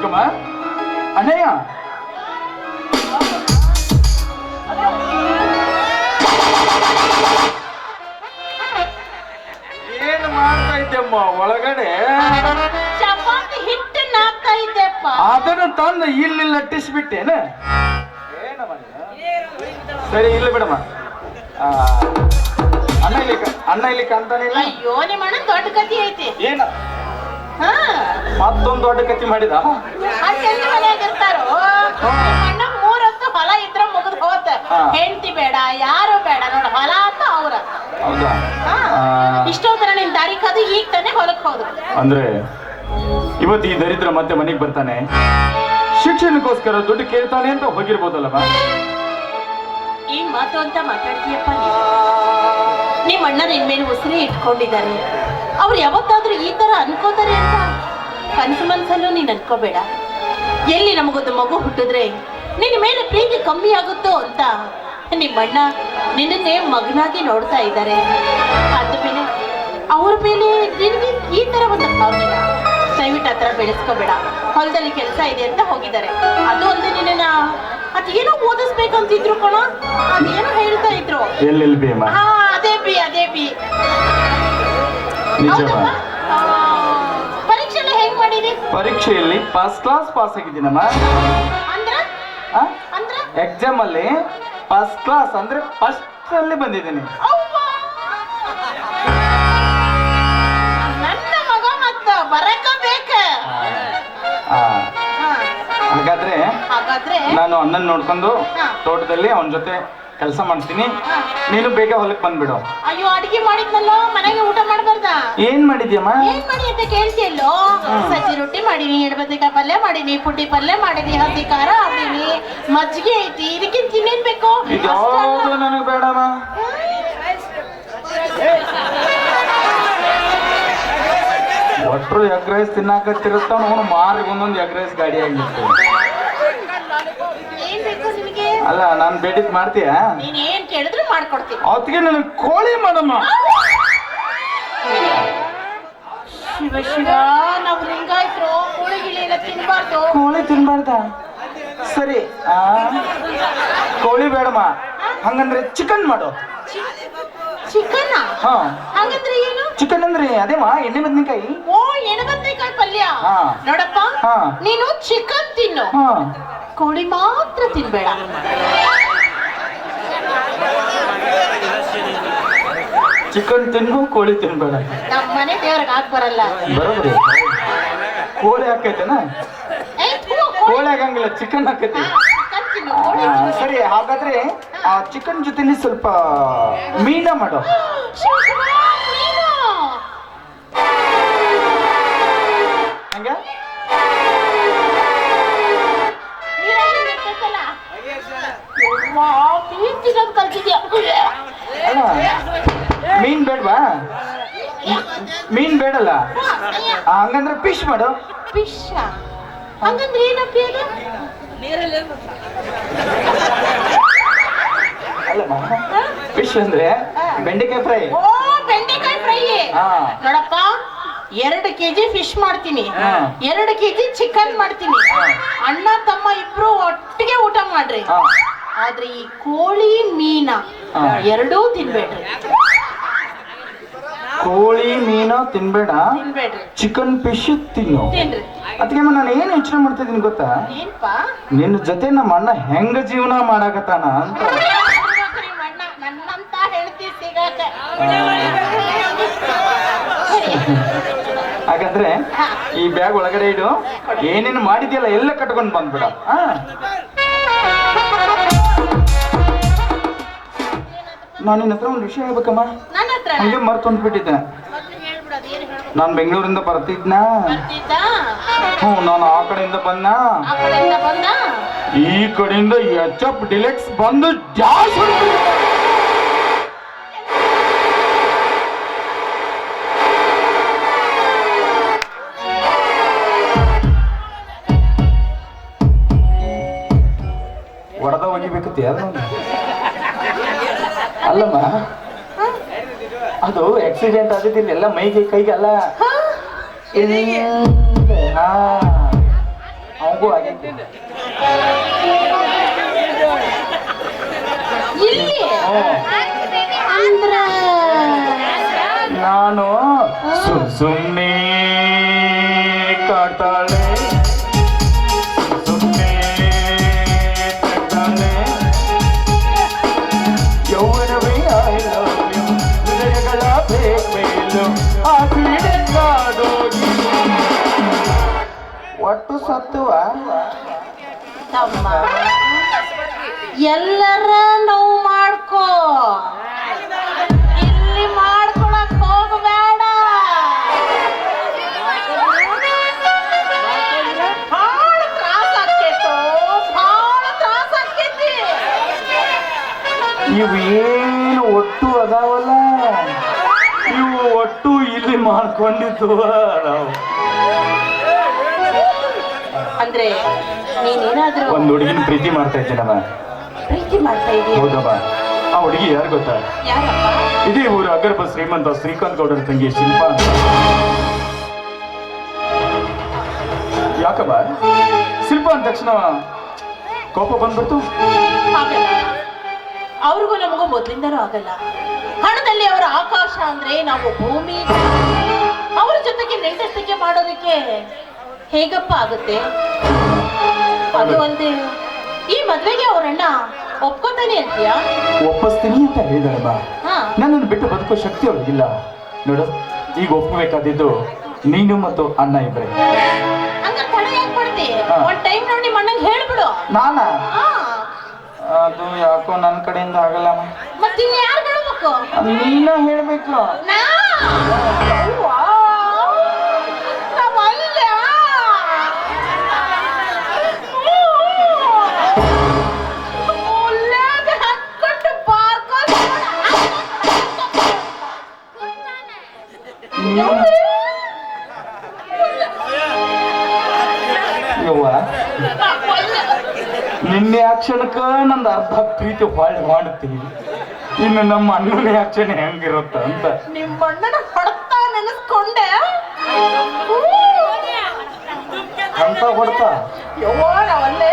ನಿಂತ್ಕೊಮ್ಮ ಅಣ್ಣಯ್ಯ ಏನು ಮಾಡ್ತಾ ಇದ್ದಮ್ಮ ಒಳಗಡೆ? ಚಪಾತಿ ಹಿಟ್ಟನ್ನ ಹಾಕ್ತಾ ಇದ್ದೆಪ್ಪ ಅದನ್ನು ತಂದು ಇಲ್ಲಿ ಲಟ್ಟಿಸ್ಬಿಟ್ಟೇನ. ಏನಮ್ಮ ಸರಿ ಇಲ್ಲ ಬಿಡಮ್ಮ. ಆ, ಅಣ್ಣ ಇಲ್ಲಿ ಕ- ಅಣ್ಣ ಇಲ್ಲಿ ಕಾಣ್ತಾನೆ ಇಲ್ಲ? ಅಯ್ಯೋ ನಿಮ್ಮ ಅಣ್ಣ ದೊಡ್ಡ ಕತಿ ಐತಿ. ಏನ? ಮತ್ತೊಂದು ದೊಡ್ಡ ಕತ್ತಿ ಮಾಡಿದ? ಹೊಲ ಇದ್ರ ಮುಗಿದ್ ಹೋತ. ಹೆಂಡತಿ ಬೇಡ ಯಾರು ಬೇಡ ನೋಡ ಹೊಲ ಅಂತ ಅವ್ರ. ಇಷ್ಟೊತ್ತರ ನಿನ್ ದಾರಿ ಕದು ಈಗ ತಾನೇ ಹೊಲಕ್ ಹೋದ್ರು. ಅಂದ್ರೆ ಇವತ್ತು ಈ ದರಿದ್ರ ಮತ್ತೆ ಮನೆಗೆ ಬರ್ತಾನೆ. ಶಿಕ್ಷಣಕ್ಕೋಸ್ಕರ ದುಡ್ಡು ಕೇಳ್ತಾನೆ ಅಂತ ಹೋಗಿರ್ಬೋದಲ್ಲವ ಈ ಮಾತು ಅಂತ ಮಾತಾಡ್ತೀಯಪ್ಪ ನಿಮ್ಮ ಅಣ್ಣ ನಿನ್ ಮೇಲೆ ಉಸಿರೇ ಇಟ್ಕೊಂಡಿದ್ದಾರೆ. ಅವ್ರು ಯಾವತ್ತಾದ್ರೂ ಈ ತರ ಅನ್ಕೋತಾರೆ ಅಂತ ಕನ್ಸು ಮನ್ಸಲ್ಲೂ ನೀನ್ ಅನ್ಕೋಬೇಡ. ಎಲ್ಲಿ ನಮಗೊಂದು ಮಗು ಹುಟ್ಟಿದ್ರೆ ನಿನ್ ಮೇಲೆ ಪ್ರೀತಿ ಕಮ್ಮಿ ಆಗುತ್ತೋ ಅಂತ ನಿಮ್ಮಣ್ಣ ನಿನ್ನನ್ನೇ ಮಗನಾಗಿ ನೋಡ್ತಾ ಇದ್ದಾರೆ. ಆದ್ಮೇಲೆ ಅವ್ರ ಮೇಲೆ ನಿನಗೆ ಈ ತರ ಒಂದು ಭಾವನೆ ದಯವಿಟ್ಟು ಹತ್ರ ಬೆಳೆಸ್ಕೋಬೇಡ. ಹೊಲದಲ್ಲಿ ಕೆಲಸ ಇದೆ ಅಂತ ಹೋಗಿದ್ದಾರೆ. ಅದು ಅಲ್ಲದೆ ನಿನ್ನ ಅದೇನೋ ಓದಿಸ್ಬೇಕಂತಿದ್ರು ಕಣ? ಅದೇನೋ ಹೇಳ್ತಾ ಇದ್ರು. ಹಾ ಅದೇ ಬಿ ಅದೇ ಬಿ ನಿಜವ ಹೌದಪ್ಪ? ಪರೀಕ್ಷೆ ಎಲ್ಲ ಹೆಂಗ್ ಪರೀಕ್ಷೆಯಲ್ಲಿ ಫಸ್ಟ್ ಕ್ಲಾಸ್ ಪಾಸ್ ಆಗಿದ್ದೀನಮ್ಮ. ಅಂದ್ರ? ಅಂದ್ರ? ಎಕ್ಸಾಮ್ ಅಲ್ಲಿ ಫಸ್ಟ್ ಕ್ಲಾಸ್ ಅಂದ್ರೆ ಫಸ್ಟ್ ಅಲ್ಲಿ ಬಂದಿದ್ದೀನಿ. ಅವ್ವ! ನನ್ನ ಮಗ ಮತ್ತ ಬರಕ ಬೇಕ. ಆ, ಹಾ, ಹಾಗಾದ್ರೆ ಹಾಗಾದ್ರೆ ನಾನು ಅಣ್ಣನ್ ನೋಡ್ಕೊಂಡು ಹಾ. ತೋಟದಲ್ಲಿ ಅವನ ಜೊತೆ ಕೆಲಸ ಮಾಡ್ತೀನಿ. ನೀನು ಬೇಗ ಹೊಲಕ್ಕೆ ಬಂದ್ಬಿಡು. ಅಯ್ಯೋ ಅಡಿಗೆ ಮಾಡಿದ್ನಲ್ಲ? ಮನೆಗೆ ಊಟ ಮಾಡಬಾರ್ದ? ಏನ್ ಮಾಡಿದ್ಯಮ್ಮ? ಏನ್ ಮಾಡಿ ಅಂತ ಕೇಳ್ತಿಯಲ್ಲೋ ಸಜ್ಜಿ ರೊಟ್ಟಿ ಮಾಡೀನಿ ಎಡಬದ್ನಿಕಾಯಿ ಪಲ್ಯ ಮಾಡೀನಿ ಪುಟ್ಟಿ ಪಲ್ಯ ಮಾಡೀನಿ ಹಸಿ ಖಾರ ಹಾಕೀನಿ ಮಜ್ಜಿಗೆ ಐತಿ. ಇದಕ್ಕಿಂತ ಇನ್ನೇನ್ ಬೇಕು? ಯಾವುದು ನನಗೆ ಬೇಡಮ್ಮ. ಒಟ್ರು ಎಗ್ ರೈಸ್ ತಿನ್ನಾಕತ್ತಿರುತ್ತ ಅವನು ಮಾರಿಗೆ ಒಂದೊಂದು ಎಗ್ ರೈಸ್ ಗಾಡಿ ಆಗಿತ್ತು ಏನ್ ಬೇಕು ನಿನಗೆ? ಅಲ್ಲ ನಾನು ಭೇಟಿ ಮಾಡ್ತೀಯ? ನೀನ್ ಏನ್ ಕೇಳಿದ್ರು ಮಾಡ್ಕೊಡ್ತೀನಿ. ಅವತ್ತಿಗೆ ನನಗೆ ಕೋಳಿ ಮಾಡಮ್ಮ. ಶಿವ ಶಿವ ನಾವು ಲಿಂಗಾಯ್ತರು ಕೋಳಿ ಗಿಳಿ ಎಲ್ಲ ತಿನ್ಬಾರ್ದು. ಕೋಳಿ ತಿನ್ಬಾರ್ದ? ಸರಿ ಆ ಕೋಳಿ ಬೇಡಮ್ಮ. ಹಂಗಂದ್ರೆ ಚಿಕನ್ ಮಾಡು. ಚಿಕನ್ ಹಾ. ಹಾಗಂದ್ರೆ ಏನು? ಚಿಕನ್ ಅಂದ್ರೆ ಅದೇವಾ ಎಣ್ಣೆ ಬದ್ನಿಕಾಯಿ ಓ ಎಣಬದ್ನೆಕಾಯಿ ಪಲ್ಯ. ಹಾ. ನೋಡಪ್ಪ ಹಾ. ನೀನು ಚಿಕನ್ ತಿನ್ನು. ಹಾ. ಕೋಳಿ ಮಾತ್ರ ತಿನ್ಬೇಡ. ಚಿಕನ್ ತಿನ್ನು ಕೋಳಿ ತಿನ್ಬೇಡ. ನಮ್ಮ ಮನೆ ದೇವ್ರಿಗೆ ಹಾಕ್ ಬರಲ್ಲ. ಬರೋಬ್ರಿ ಕೋಳಿ ಹಾಕೈತೆನ? ಕೋಳಿ- ಆಗಂಗಿಲ್ಲ ಚಿಕನ್ ಹಾಕೈತಿ. ಸರಿ ಹಾಗಾದ್ರೆ ಆ ಚಿಕನ್ ಜೊತೆಲಿ ಸ್ವಲ್ಪ ಮೀನ ಮಾಡೋ. ಹಂಗೆ? ಮೀನ್ ಬೇಡವಾ? ಮೀನ್ ಬೇಡಲ್ಲ? ಹಂಗಂದ್ರೆ ಫಿಶ್ ಮಾಡು. ಫಿಶ್ ಹಂಗಂದ್ರೆ ಏನಪ್ಪಿ ಅದು? ಅಲ್ಲಮ್ಮ ಫಿಶ್ ಅಂದ್ರೆ ಬೆಂಡೆಕಾಯಿ ಫ್ರೈ. ಓ ಬೆಂಡೆಕಾಯಿ ಫ್ರೈ. ನೋಡಪ್ಪ ಎರಡು ಕೆಜಿ ಫಿಶ್ ಮಾಡ್ತೀನಿ. ಎರಡು ಕೆಜಿ ಚಿಕನ್ ಮಾಡ್ತೀನಿ. ಅಣ್ಣ ತಮ್ಮ ಇಬ್ರು ಒಟ್ಟಿಗೆ ಊಟ ಮಾಡ್ರಿ. ಆದ್ರೆ ಈ ಕೋಳಿ ಮೀನ. ಎರಡೂ ತಿನ್ಬೇಡ್ರಿ. ಕೋಳಿ ಮೀನ ತಿನ್ಬೇಡ. ತಿನ್ಬೇಡ್ರಿ. ಚಿಕನ್ ಫಿಶ್ ತಿನ್ನು. ತಿನ್ರಿ. ಅದಕ್ಕೆ ನಾನು ಏನು ಯೋಚನೆ ಮಾಡ್ತಿದ್ದೀನಿ ಗೊತ್ತಾ? ಏನ್ಪಾ? ನಿನ್ನ ಜೊತೆ ನಮ್ಮ ಅಣ್ಣ ಹೆಂಗ ಜೀವನ ಮಾಡಾಕತ್ತಾನ ಅಂತ. ನೋಡ್ಬೇಕು ನಿಮ್ ಅಣ್ಣ ನನ್ನಂತ ಹೇಳ್ತಿ ಸಿಗಾಕ. ಸರಿ. ಹಾಗಾದ್ರೆ ಈ ಬ್ಯಾಗ್ ಒಳಗಡೆ ಇಡು. ಏನೇನು ಮಾಡಿದ್ಯಲ್ಲ ಎಲ್ಲ ಕಟ್ಕೊಂಡು ಬಂದ್ಬಿಡ. ಹಾ. ನಾನು ನಿನ್ನ ಹತ್ರ ಒಂದು ವಿಷಯ ಹೇಳ್ಬೇಕಮ್ಮ. ನನ್ನ ಹತ್ರ? ಹಂಗೆ ಮರ್ತೊಂದು ಬಿಟ್ಟಿದ್ದೆ ಮೊದ್ಲು ಹೇಳ್ಬಿಡೋದು ಏನು ಹೇಳ್ಬೇಕು? ನಾನು ಬೆಂಗಳೂರಿಂದ ಬರ್ತಿದ್ನ. ಹ್ಞೂ ನಾನು ಆ ಕಡೆಯಿಂದ ಬಂದ. ಆ ಕಡೆಯಿಂದ ಬಂದ? ಈ ಕಡೆಯಿಂದ ಎಚ್ ಎಫ್ ಡಿಲೆಕ್ಸ್ ಬಂದು ಜಾಸ್ತಿ. ಹೊಡೆದ ಒಗಿಬೇಕತ್ತಿ ಅದು ಅಲ್ಲಮ್ಮ. ಅದು ಆಕ್ಸಿಡೆಂಟ್ ಆಗಿದ್ದಿಲ್ಲ ಎಲ್ಲ ಮೈಗೆ ಕೈಗೆ ಅಲ್ಲ ಆಗೈತಿ ಇಲ್ಲಿ? ನಾನು ಸುಮ್ ಸುಮ್ಮನೆ ಒಟ್ಟು ಸತ್ತುವ? ತಮ್ಮ. ಎಲ್ಲರ ನೋವು ಮಾಡ್ಕೋ. ಇಲ್ಲಿ ಮಾಡ್ಕೊಳಕ್ ಹೋಗಬೇಡ. ಭಾಳ ಏನು ಆಕ್ಕೇತೋ ಭಾಳ ತ್ರಾಸ ಆಕ್ಕೇತಿ. ಇವೇನು ಒಟ್ಟು ಅದಾವಲ್ಲ? ಇವು ಒಟ್ಟು ಇಲ್ಲಿ ಮಾಡ್ಕೊಂಡಿದ್ದು ನಾವು. ಅಂದ್ರೆ ನೀನೇನಾದ್ರೂ ಒಂದು ಹುಡುಗಿನ ಪ್ರೀತಿ ಮಾಡ್ತಾ ಇದ್ದೀನಮ್ಮ. ಪ್ರೀತಿ ಮಾಡ್ತಾ ಇದೀಯ? ಹೌದಮ್ಮ. ಆ ಹುಡುಗಿ ಯಾರು ಗೊತ್ತಾ? ಯಾರಪ್ಪ? ಇದೇ ಊರು ಅಗರ್ಭ ಶ್ರೀಮಂತ ಶ್ರೀಕಾಂತ್ ಗೌಡರ ತಂಗಿ ಶಿಲ್ಪ ಅಂತ. ಯಾಕಮ್ಮ? ಶಿಲ್ಪ ಅಂದ ತಕ್ಷಣ ಕೋಪ ಬಂದ್ಬಿಡ್ತು? ಆಗಲ್ಲ. ಅವ್ರಿಗೂ ನಮಗೂ ಮೊದ್ಲಿಂದನೂ ಆಗಲ್ಲ. ಹಣದಲ್ಲಿ ಅವರ ಆಕಾಶ ಅಂದ್ರೆ ನಾವು ಭೂಮಿ. ಅವ್ರ ಜೊತೆಗೆ ನೈಸರ್ಗಿಕ ಮಾಡೋದಕ್ಕೆ ಹೇಗಪ್ಪ ಆಗುತ್ತೆ? ಅದು ಒಂದೇ ಈ ಮದ್ವೆಗೆ ಅವರಣ್ಣ ಒಪ್ಕೋತಾನೆ ಅಂತೀಯಾ? ಒಪ್ಪಿಸ್ತೀನಿ ಅಂತ ಹೇಳಿದಾಳಮ್ಮ ಹಾ. ನನ್ನನ್ನು ಬಿಟ್ಟು ಬದುಕೋ ಶಕ್ತಿ ಅವಳಿಗಿಲ್ಲ ನೋಡು ಈಗ ಒಪ್ಪಬೇಕಾದಿದ್ದು ನೀನು ಮತ್ತು ಅಣ್ಣ ಇಬ್ಬರೇ ಹಂಗ ತಡ ಯಾಕೆ ಮಾಡ್ತಿ ಹಾ. ಒಂದ್ ಟೈಮ್ ನೋಡಿ ನಿಮ್ಮ ಅಣ್ಣಂಗೆ ಹೇಳ್ಬಿಡು. ನಾನಾ? ಹಾ. ಅದು ಯಾಕೋ ನನ್ನ ಕಡೆಯಿಂದ ಆಗಲ್ಲ ಮತ್ತಿನ್ ಯಾರು ಹೇಳ್ಬೇಕು? ನೀನ ಹೇಳ್ಬೇಕು. ನಾ? ಅವ್ವಾ, ಯವ್ವ ನಿನ್ನೆ ಆಕ್ಷಣಕ್ಕ ನಂದು ಅರ್ಧ ಪ್ರೀತಿ ಹೊಳ್ಳಿ ಮಾಡುತ್ತೀನಿ ಇನ್ನು ನಮ್ಮ ಅಣ್ಣನ ಆಕ್ಷನ್ ಹೆಂಗಿರುತ್ತ ಅಂತ. ನಿಮ್ಮ ಅಣ್ಣನ ಹೊಡ್ತ ನೆನೆಸ್ಕೊಂಡೆ. ಅಂತ ಹೊಡ್ತ? ಯವ್ವ ನಾವಲ್ಲೇ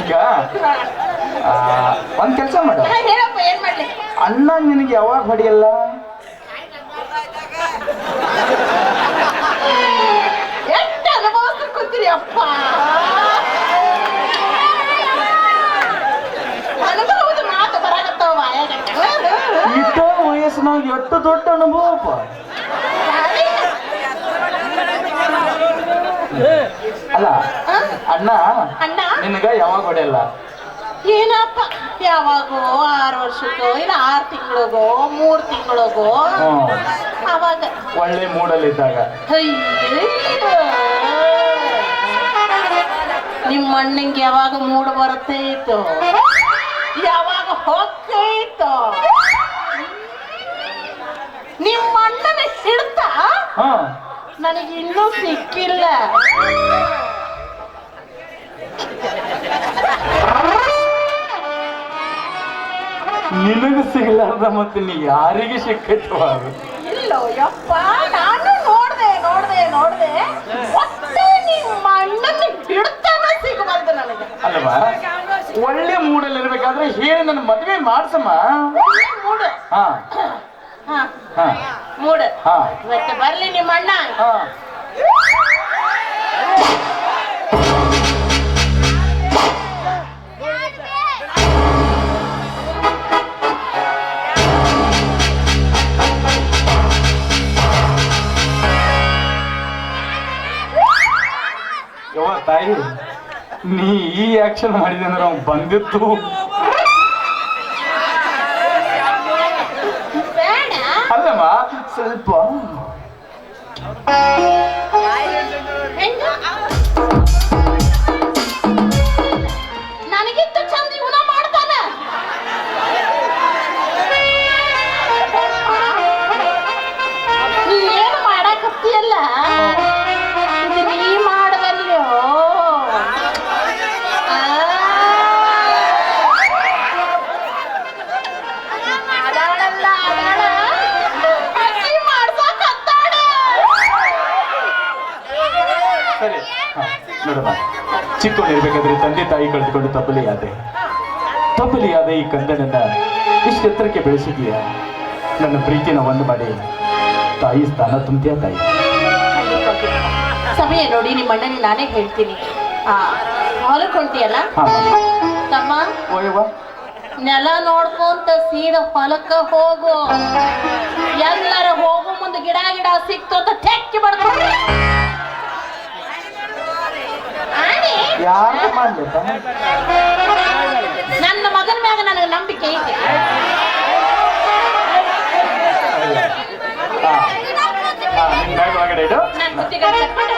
ಈಗ? ಒಂದ್ ಕೆಲಸ ಮಾಡು ಹಾ, ಹೇಳಪ್ಪ ಏನ್ ಮಾಡ್ಲಿ ಅಣ್ಣ ನಿನಗೆ ಯಾವಾಗ ಹೊಡೆಯಲ್ಲ? ಅಪ್ಪ? ಇಷ್ಟ ವಯಸ್ಸಿನಾಗ ಎಷ್ಟು ದೊಡ್ಡ ಅನುಭವಪ್ಪ ಅಲ್ಲ ಅಣ್ಣ ಅಣ್ಣ? ನಿನಗ ಯಾವಾಗ ಹೊಡೆಯಲ್ಲ? ಏನಪ್ಪ? ಯಾವಾಗೋ ಆರು ವರ್ಷಕ್ಕೋ? ಇಲ್ಲ ಆರು ತಿಂಗಳಿಗೋ ಮೂರು ತಿಂಗಳಿಗೋ? ಹ್ಮ್. ಅವಾಗ. ಒಳ್ಳೆ ಮೂಡಲ್ಲಿದ್ದಾಗ. ಇದ್ದಾಗ ನಿಮ್ಮ ಅಣ್ಣಂಗೆ ಯಾವಾಗ ಮೂಡ್ ಬರುತ್ತೆ ಇತ್ತು? ಯಾವಾಗ ಹೋಗ್ತೈತು ನಿಮ್ಮ ಅಣ್ಣನ ಹಿಡ್ತ ಹಾ ನನಗೆ ಇನ್ನೂ ಸಿಕ್ಕಿಲ್ಲ. ನಿನಗ ಸಿಗಲಾರ್ದ ಮತ್ತೆ ನೀ ಯಾರಿಗೆ ಸಿಕ್ಕೈತವ ಇಲ್ಲ ಯಪ್ಪ ನಾನು ನೋಡ್ದೆ ನೋಡ್ದೆ ನೋಡ್ದೆ. ಮತ್ತೆ ನಿಮ್ಮ ಅಣ್ಣನ ಹಿಡ್ತಾನ ಸಿಗಬಾರ್ದು ನನಗೆ. ಅಲ್ವಾ ಒಳ್ಳೆ ಮೂಡಲ್ಲಿ ಇರ್ಬೇಕಾದ್ರೆ ಹೇಳಿ ನನ್ನ ಮದ್ವೆ ಮಾಡ್ಸಮ್ಮ. ಮೂಡು. ಹಾ. ಹಾ. ಮೂಡು. ಹಾ. ಇವತ್ತು ಬರ್ಲಿ ನಿಮ್ಮ ಅಣ್ಣ ನೀ ಈ ಆಕ್ಷನ್ ಮಾಡಿದೆ ಅಂದ್ರೆ ಅವ್ನು ಬಂದಿತ್ತು. ಅಲ್ಲಮ್ಮ ಸ್ವಲ್ಪ ಚಿಕ್ಕವನಿರ್ಬೇಕಾದ್ರೆ ತಂದೆ ತಾಯಿ ಕಳೆದುಕೊಂಡು ತಬ್ಬಲಿಯಾದೆ ತಬ್ಬಲಿಯಾದ ಈ ಕಂದನನ್ನ? ಇಷ್ಟು ಎತ್ತರಕ್ಕೆ ಬೆಳೆಸಿದೀಯ? ನನ್ನ ಪ್ರೀತಿನ ಒಂದು ಮಾಡಿ. ತಾಯಿ ಸ್ಥಾನ ತುಂಬ್ತೀಯ ತಾಯಿ? ಸಮಯ ನೋಡಿ ನಿಮ್ಮ ಅಣ್ಣನಿಗೆ ನಾನೇ ಹೇಳ್ತೀನಿ. ತಮ್ಮ ನೆಲ ನೋಡ್ಕೊಂತ ಸೀದ ಹೊಲಕ್ಕ ಹೋಗು. ಎಲ್ಲರ ಹೋಗು ಮುಂದೆ ಗಿಡ ಗಿಡ ಸಿಕ್ತು ಅಂತ ಮಾಡ್ಬೇಕ? ನನ್ನ ಮಗನ ಮ್ಯಾಗ ನನಗೆ ನಂಬಿಕೆ ಐತಿ. ನನ್ನ ಬುದ್ಧಿಗಳು ತಕ್ಕೊಂಡು